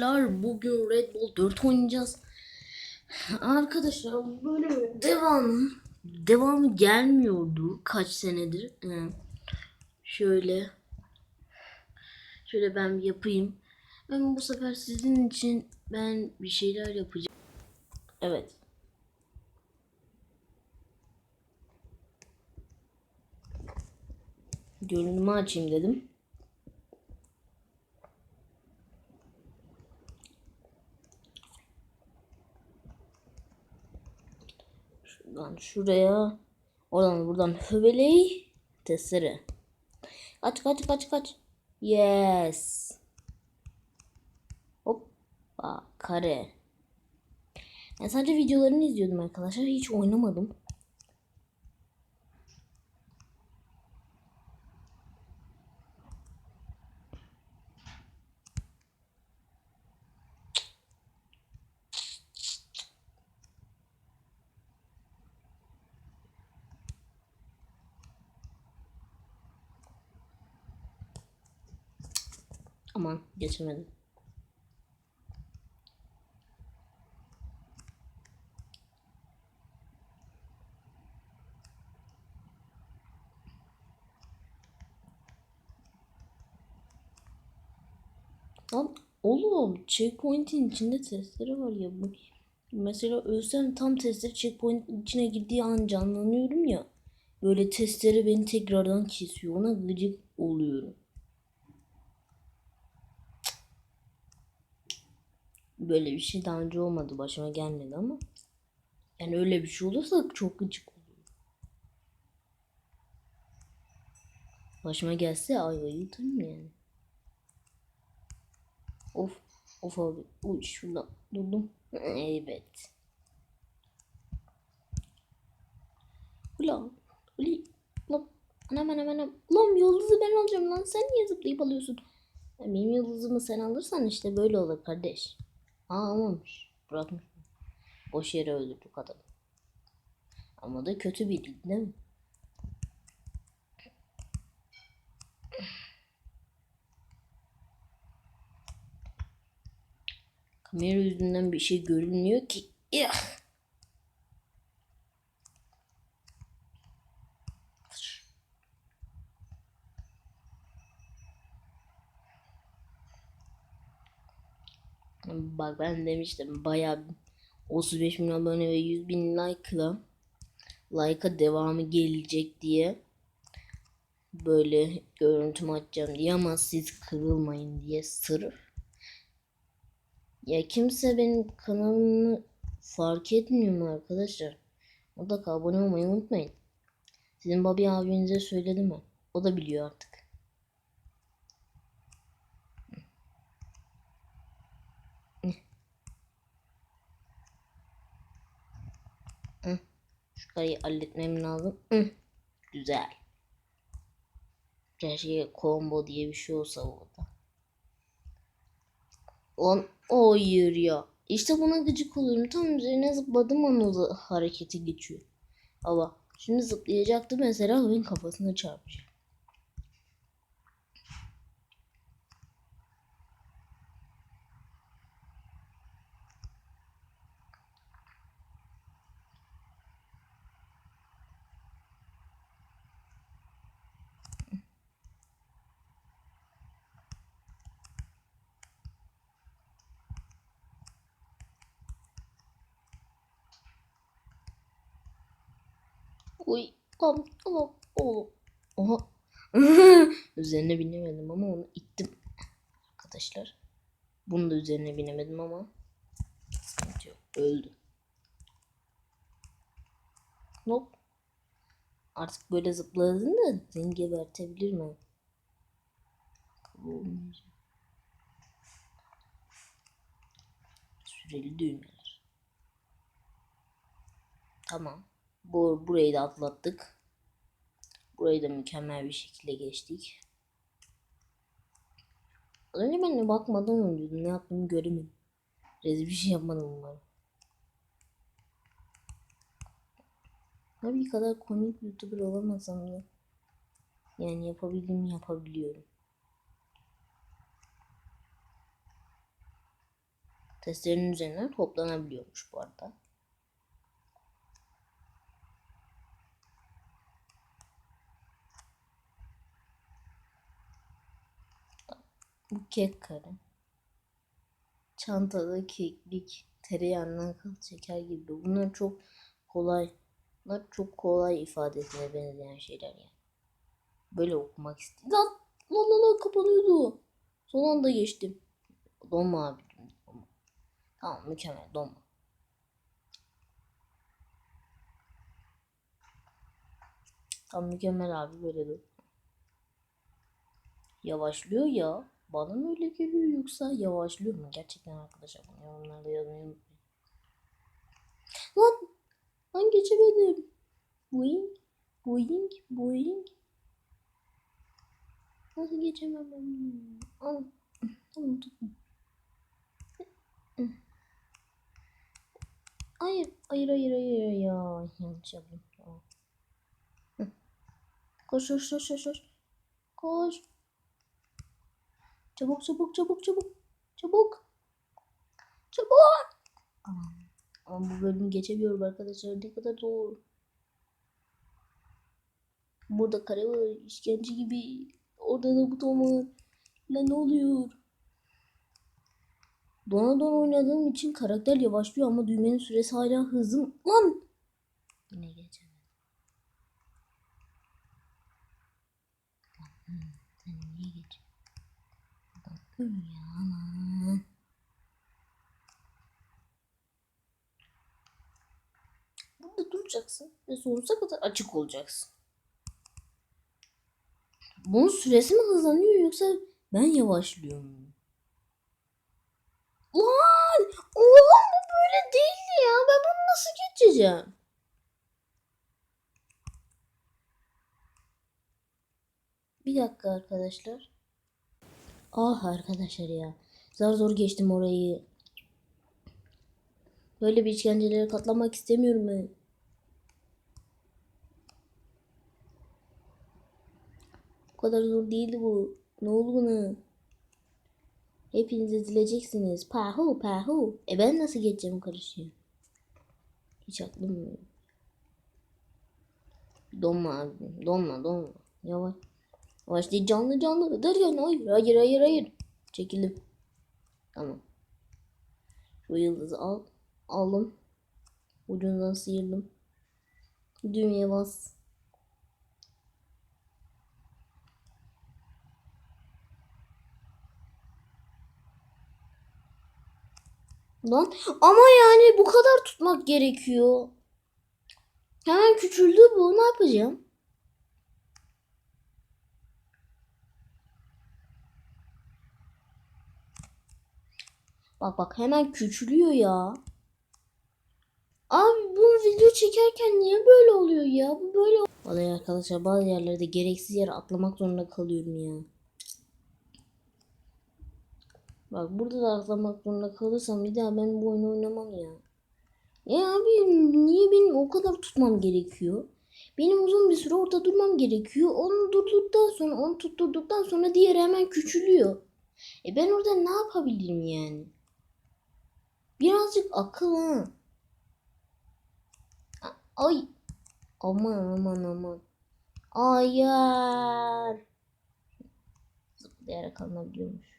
Arkadaşlar bugün Red Bull 4 oynayacağız. Arkadaşlar böyle devam devamı gelmiyordu kaç senedir. Ee, şöyle şöyle ben yapayım. Ben bu sefer sizin için ben bir şeyler yapacağım. Evet. Görünümü açayım dedim. Şuradan şuraya. Oradan buradan höveley. Testere. Kaç kaç kaç kaç. Yes. Hoppa kare. Ben sadece videolarını izliyordum arkadaşlar. Hiç oynamadım. Aman geçemedim. Lan oğlum checkpoint'in içinde testleri var ya bu. Mesela ölsem tam testleri checkpoint'in içine girdiği an canlanıyorum ya. Böyle testleri beni tekrardan kesiyor. Ona gıcık oluyorum. Böyle bir şey daha önce olmadı. Başıma gelmedi ama. Yani öyle bir şey olursa çok gıcık olur. Başıma gelse ayvayı yutarım yani. Of. Of abi. Uy şurada durdum. Evet. Ulan. Uli. Ulan. Anam anam anam. Ulan yıldızı ben alacağım lan. Sen niye zıplayıp alıyorsun? Benim yıldızımı sen alırsan işte böyle olur kardeş. Aa almamış. Bırakmış. Boş yere öldürdük adamı. Ama da kötü biriydi değil mi? Kamera yüzünden bir şey görünmüyor ki. Bak ben demiştim bayağı 35 milyon abone ve 100 bin like'la like'a devamı gelecek diye böyle görüntümü açacağım diye ama siz kırılmayın diye sırf. Ya kimse benim kanalımı fark etmiyor mu arkadaşlar? Mutlaka abone olmayı unutmayın. Sizin Bobby abinize söyledim mi? O da biliyor artık. Şu karıyı halletmem lazım. Hı. Güzel. Keşke combo diye bir şey olsa orada. On hayır ya. İşte buna gıcık oluyorum. Tam üzerine zıpladım an o hareketi geçiyor. Ama şimdi zıplayacaktı mesela oyun kafasına çarpacak. Uy, oğlum, oğlum. Oha. üzerine binemedim ama onu ittim. Arkadaşlar. Bunu da üzerine binemedim ama. Öldü. Hop. Artık böyle zıpladın da seni gebertebilir mi? Süreli düğmeler. Tamam. Bu, burayı da atlattık. Burayı da mükemmel bir şekilde geçtik. Önce ben de bakmadan öldürdüm. Ne yaptığımı göremedim. Rezil bir şey yapmadım umarım. Tabii kadar komik YouTuber olamasam da. Yani yapabildiğimi yapabiliyorum. Testlerin üzerinden toplanabiliyormuş bu arada. Bu kek kare. Çantada keklik, tereyağından kıl şeker gibi. Bunlar çok kolay. Bunlar çok kolay ifade etmeye benzeyen şeyler yani. Böyle okumak istedim. Lan lan lan kapanıyordu. Son anda geçtim. Donma abi. Donma. Tamam mükemmel donma. Tamam mükemmel abi böyle dur. Yavaşlıyor ya. Bana mı öyle geliyor yoksa yavaşlıyor mu? Gerçekten arkadaşlar bunu yorumlarda yazmayı unutmayın. Lan! Lan geçemedim. Boing, boing, boing. Nasıl geçemem ben? Al. Tamam tuttum. Hayır, hayır, hayır, hayır ya. Yanlış yaptım. Koş, koş, koş, koş, koş. Çabuk, çabuk, çabuk, çabuk. Çabuk. Çabuk. Aman. Ama bu bölümü geçemiyorum arkadaşlar. Ne kadar zor. Burada kare var. işkence gibi. Orada da buton var. Lan ne oluyor? Dona dona oynadığım için karakter yavaşlıyor ama düğmenin süresi hala hızım. Lan! Yine geçemedim. Lan, hı, Sen niye geç? Lan öl ya aman. Burada duracaksın ve sonsuza kadar açık olacaksın. Bunun süresi mi hızlanıyor yoksa ben yavaşlıyorum? Lan! Oğlum bu böyle değildi ya. Ben bunu nasıl geçeceğim? Bir dakika arkadaşlar. Ah arkadaşlar ya. Zar zor geçtim orayı. Böyle bir işkencelere katlanmak istemiyorum ben. Bu kadar zor değildi bu. Ne oldu buna? Hepiniz ezileceksiniz. Pahu pahu. E ben nasıl geçeceğim karışıyor? Hiç aklım yok. Donma abi. Donma donma. Yavaş. Yavaş değil canlı canlı. Dur yani hayır hayır hayır hayır. Çekildim. Tamam. Şu yıldızı al. Aldım. Ucundan sıyırdım. Düğmeye bas. Lan ama yani bu kadar tutmak gerekiyor. Hemen küçüldü bu. Ne yapacağım? Bak bak hemen küçülüyor ya. Abi bu video çekerken niye böyle oluyor ya? Bu böyle Vallahi arkadaşlar bazı yerlerde gereksiz yere atlamak zorunda kalıyorum ya. Bak burada da atlamak zorunda kalırsam bir daha ben bu oyunu oynamam ya. Ya abi niye benim o kadar tutmam gerekiyor? Benim uzun bir süre orada durmam gerekiyor. Onu durduktan sonra, onu tutturduktan sonra diğeri hemen küçülüyor. E ben orada ne yapabilirim yani? Birazcık akıl ha. Ay. Aman aman aman. Hayır. Zıplayarak alınabiliyormuş.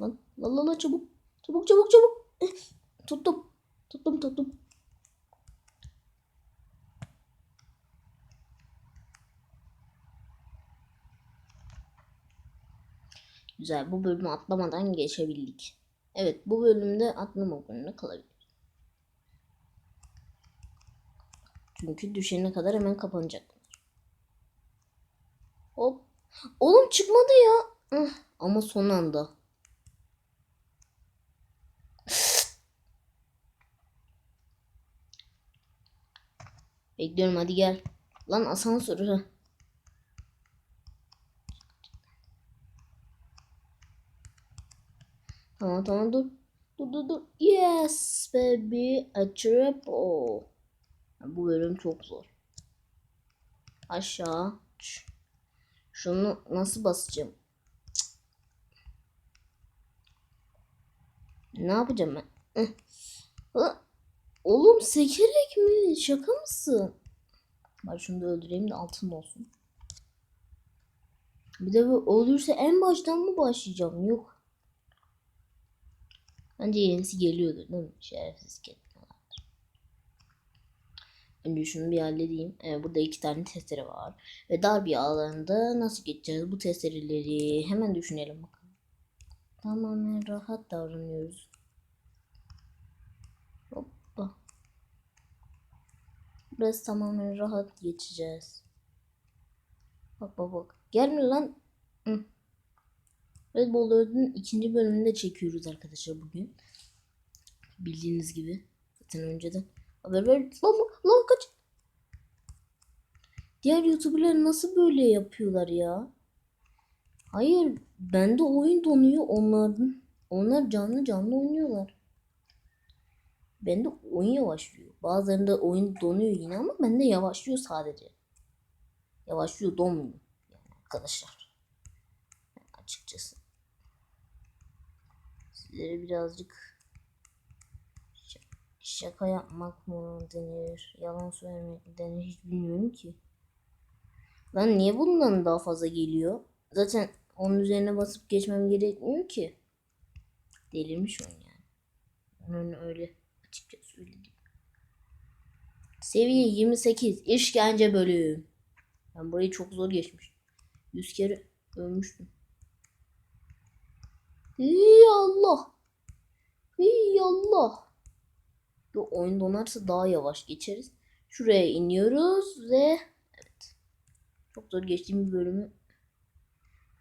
Lan lan lan lan, çabuk. Çabuk çabuk çabuk. Eh, Tuttum. Tuttum tuttum. Güzel bu bölümü atlamadan geçebildik. Evet bu bölümde atlamak zorunda kalabilir. Çünkü düşene kadar hemen kapanacak. Hop. Oğlum çıkmadı ya. Ih, Ama son anda. Bekliyorum hadi gel. Lan asansör. Tamam tamam dur. Dur dur dur. Yes baby a triple. Bu bölüm çok zor. Aşağı. Şunu nasıl basacağım? Ne yapacağım ben? Oğlum sekerek mi? Şaka mısın? Ben şunu da öldüreyim de altın olsun. Bir de bu olursa en baştan mı başlayacağım? Yok. Bence yenisi geliyordur değil mi? Şerefsiz ketmeler. Önce şunu bir halledeyim. Evet, burada iki tane testere var. Ve dar bir alanda nasıl geçeceğiz bu testereleri? Hemen düşünelim bakalım. Tamamen rahat davranıyoruz. Hoppa. Burası tamamen rahat geçeceğiz. Bak bak bak. Gelme lan. Hı. Red Bull 4'ün ikinci bölümünü de çekiyoruz arkadaşlar bugün. Bildiğiniz gibi. Zaten önceden haber ver. Lan, lan kaç. Diğer YouTuber'lar nasıl böyle yapıyorlar ya? Hayır, bende oyun donuyor onların. Onlar canlı canlı oynuyorlar. Bende oyun yavaşlıyor. Bazılarında oyun donuyor yine ama bende yavaşlıyor sadece. Yavaşlıyor, donmuyor. Yani arkadaşlar. Açıkçası. Sizlere birazcık şaka yapmak mı denir, yalan söylemek mi denir hiç bilmiyorum ki. Lan niye bundan daha fazla geliyor? Zaten onun üzerine basıp geçmem gerekmiyor ki. Delirmiş oyun yani. Onun öyle açıkçası öyle değil. Seviye 28 işkence bölüm. Ben burayı çok zor geçmiştim. 100 kere ölmüştüm. Allah. Allah. Yo, oyun donarsa daha yavaş geçeriz. Şuraya iniyoruz ve evet. Çok zor geçtiğim bir bölümü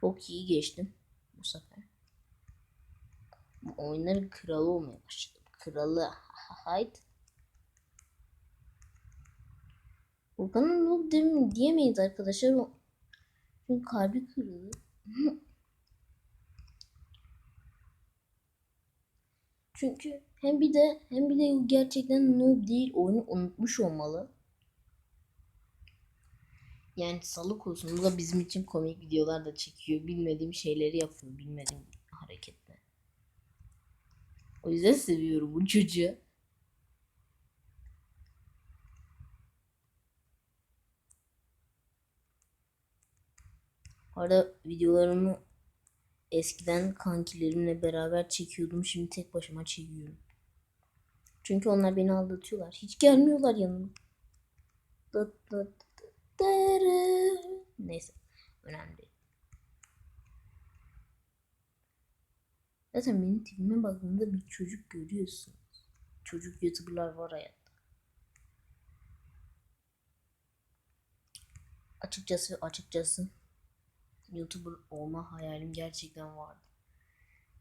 çok iyi geçtim bu sefer. Bu oyunların kralı olmaya başladım. Kralı. Hayt. Volkan'ın noob diyemeyiz arkadaşlar. Çünkü kalbi kırıldı. Çünkü hem bir de hem bir de gerçekten noob değil oyunu unutmuş olmalı. Yani sağlık olsun. Bu da bizim için komik videolar da çekiyor. Bilmediğim şeyleri yapıyor. Bilmediğim hareketler. O yüzden seviyorum bu çocuğu. Arada videolarımı eskiden kankilerimle beraber çekiyordum. Şimdi tek başıma çekiyorum. Çünkü onlar beni aldatıyorlar. Hiç gelmiyorlar yanıma. Neyse. Önemli değil. Zaten benim tipime baktığında bir çocuk görüyorsunuz. Çocuk youtuberlar var hayatta. Açıkçası açıkçası YouTuber olma hayalim gerçekten vardı.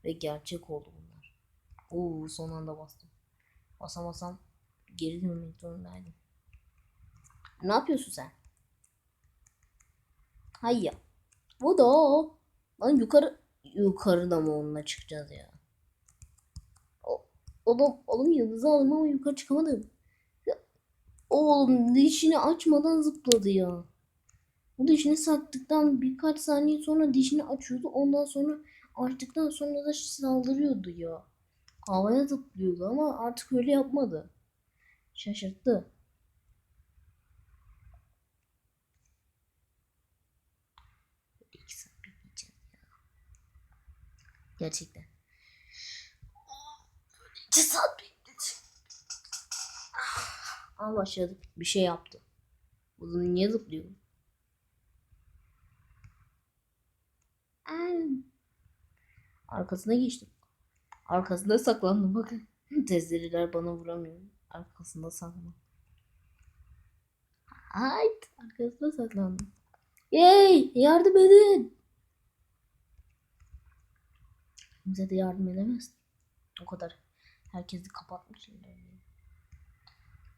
Ve gerçek oldu bunlar. Oo son anda bastım. Basamasam geri dönmek zorundaydım. Ne yapıyorsun sen? Hayya. Bu da o. Lan yukarı yukarıda mı onunla çıkacağız ya? O, oğlum, oğlum yıldızı aldım ama yukarı çıkamadım. Ya, oğlum dişini açmadan zıpladı ya. Bu dişini saktıktan birkaç saniye sonra dişini açıyordu. Ondan sonra açtıktan sonra da saldırıyordu ya. Havaya zıplıyordu ama artık öyle yapmadı. Şaşırttı. Gerçekten. İki saat bekleyeceğim. Ama başladık. Bir şey yaptı. Uzun niye zıplıyor? Arkasına geçtim. Arkasında saklandım bakın. Tezleriler bana vuramıyor. Arkasında saklandım. Hayt. Arkasında saklandım. Yey yardım edin. Bize de yardım edemez. O kadar. Herkesi kapatmış.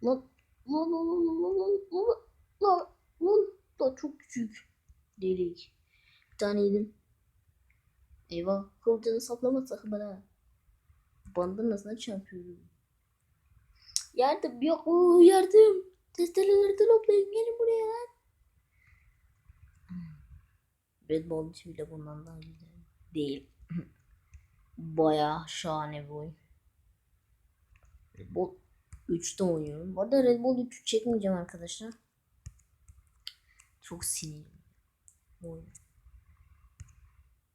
Lan lan lan lan lan lan lan lan lan lan çok küçük. Delik. Bir tane yedim. Eyvah kılıcını saplama sakın bana. Bandırmasına çarpıyorum. Yardım yok Oo, yardım. Testereleri toplayın gelin buraya lan. Red Bull bile bundan daha güzel. Değil. Bayağı şahane bir oyun. Red Bull 3'te oynuyorum. Bu arada Red Bull 3 çekmeyeceğim arkadaşlar. Çok sinirliyim. bu oyuna.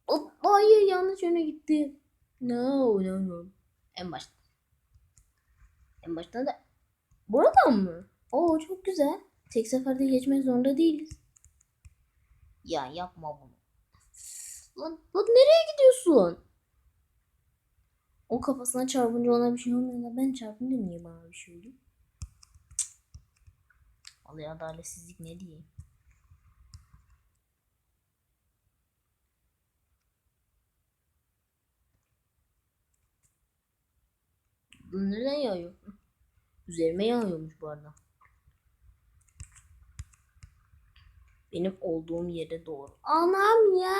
Oh, hayır yanlış yöne gitti. No no no. En başta. En başta da buradan mı? Oo çok güzel. Tek seferde geçmek zorunda değiliz. Ya yapma bunu. Lan, lan nereye gidiyorsun? O kafasına çarpınca ona bir şey olmuyor da ben çarpınca niye bana bir şey? Cık. Vallahi adaletsizlik ne diyeyim. Bu neden yağıyor? Üzerime yağıyormuş bu arada. Benim olduğum yere doğru. Anam ya.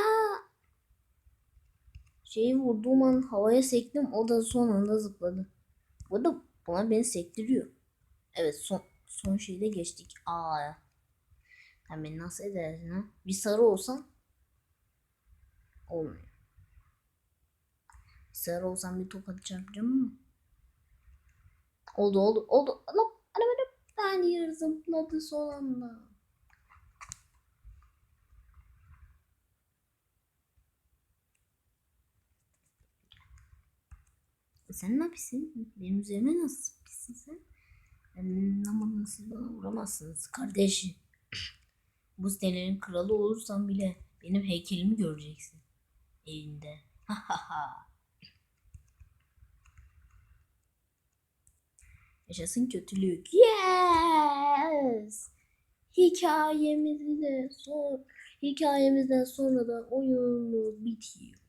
Şeyi vurduğum an havaya sektim. O da son anda zıpladı. Bu arada buna beni sektiriyor. Evet son son şeyde geçtik. Aa. Sen beni nasıl edersin ha? Bir sarı olsan olmuyor. Sarı olsam bir tokat çarpacağım ama. Oldu oldu oldu. Anam anam anam. Ben yer zıpladı son anda. Sen ne yapıyorsun? Benim üzerime nasıl zıplıyorsun sen? Ama siz bana vuramazsınız kardeşim. Bu sitelerin kralı olursan bile benim heykelimi göreceksin. Evinde. Ha ha ha. Yaşasın kötülük. Yes. Hikayemizi de son hikayemizden sonra da oyunumuz bitiyor.